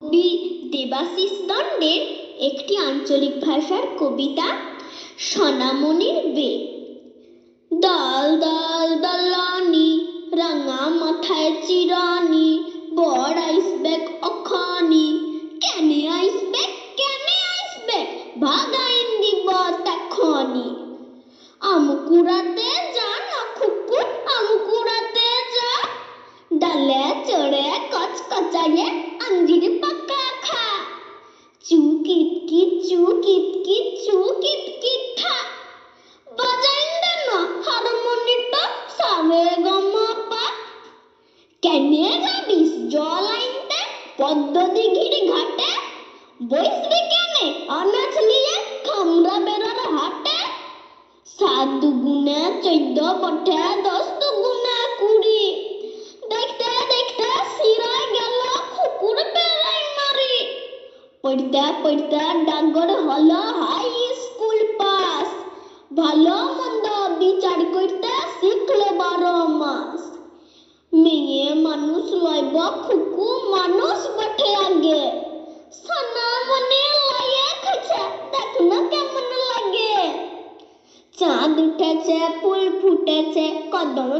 কবি দেবাশিস দণ্ডের একটি আঞ্চলিক ভাষার কবিতা সোনামণির বে। দল দল, দলানি, রাঙা মাথায় চিরানি বড় আইসবেক অখানি, কেনে আইসবেক কেনে আইসবেক ভাগাইন দিব তখনি আমকুড়াতে কচকচায়ে আঞ্জির পাকা খা চুকিট কিট চুকিট কিট চুকিট কিট খা বাজাইন দেন হারমোনিটা সারে গমা পা কেনে যাবিস জল আইনতে পদ্ম দিঘির ঘাটে বইসবি কেনে অনাথ নিয়ে খামরা বেরোর হাটে সাত দুগুণে চোদ্দ পঠে দশ পড়তে পড়তে ডাগর হল হাই স্কুল পাস। ভালো মন্দ বিচার করতে শিখলে বারো মাস। মেয়ে মানুষ লইব, খুকু মানুষ বটে আগে। সোনা মনে লাগে খাচ্ছে দেখ না কেমন লাগে। চাঁদ উঠেছে, ফুল ফুটেছে, কদম